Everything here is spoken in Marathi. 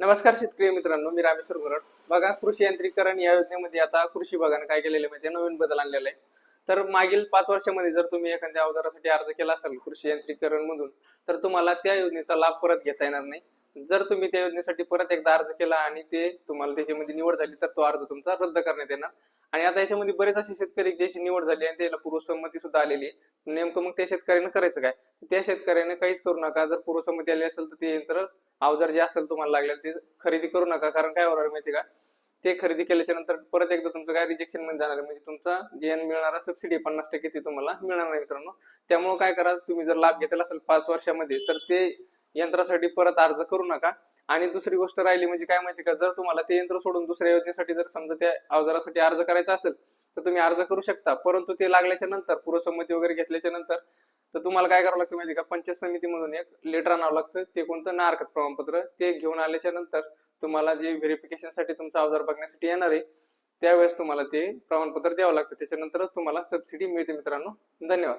नमस्कार शेतकरी मित्रांनो मी रामेश्वर गुरड बघा कृषी यांत्रिकरण या योजनेमध्ये आता कृषी विभागाने काय केलेले माहिती आहे, नवीन बदल आणलेला आहे. तर मागील पाच वर्षामध्ये जर तुम्ही एखाद्या अवजारासाठी अर्ज केला असेल कृषी यांत्रिकरण मधून तर तुम्हाला त्या योजनेचा लाभ परत घेता येणार नाही. जर तुम्ही त्या योजनेसाठी परत एकदा अर्ज केला आणि ते तुम्हाला त्याच्यामध्ये निवड झाली तर तो अर्ज तुमचा रद्द करण्यात येणार. आणि आता याच्यामध्ये बरेच असे शेतकरी ज्याची निवड झाली आणि त्याला पूर्वसंमती सुद्धा आलेली आहे. नेमकं मग त्या शेतकऱ्यानं करायचं काय? त्या शेतकऱ्याने काहीच करू नका. जर पूर्वसंमती आली असेल तर ते यंत्र अवजार जे असेल तुम्हाला लागले ते खरेदी करू नका. कारण काय होणार माहिती का? ते खरेदी केल्याच्यानंतर परत एकदा तुमचं काय रिजेक्शनमध्ये जाणार म्हणजे तुमचा जे मिळणारा सबसिडी पन्नास टक्के ते तुम्हाला मिळणार नाही मित्रांनो. त्यामुळे काय करा तुम्ही जर लाभ घेतला असेल पाच वर्षामध्ये तर ते यंत्रासाठी परत अर्ज करू नका. आणि दुसरी गोष्ट राहिली म्हणजे काय माहिती का जर तुम्हाला ते यंत्र सोडून दुसऱ्या योजनेसाठी जर समजा त्या अवजारासाठी अर्ज करायचा असेल तर तुम्ही अर्ज करू शकता. परंतु ते लागल्याच्या नंतर पूर्वसंमती वगैरे घेतल्याच्या नंतर तर तुम्हाला काय करावं लागतं माहिती का पंचायत समितीमधून एक लेटर आणावं लागतं. ते कोणतं? नारकत प्रमाणपत्र. ते घेऊन आल्याच्यानंतर तुम्हाला जे व्हेरिफिकेशनसाठी तुमचा अवजार बघण्यासाठी येणार आहे त्यावेळेस तुम्हाला ते प्रमाणपत्र द्यावं लागतं. त्याच्यानंतरच तुम्हाला सबसिडी मिळते मित्रांनो. धन्यवाद.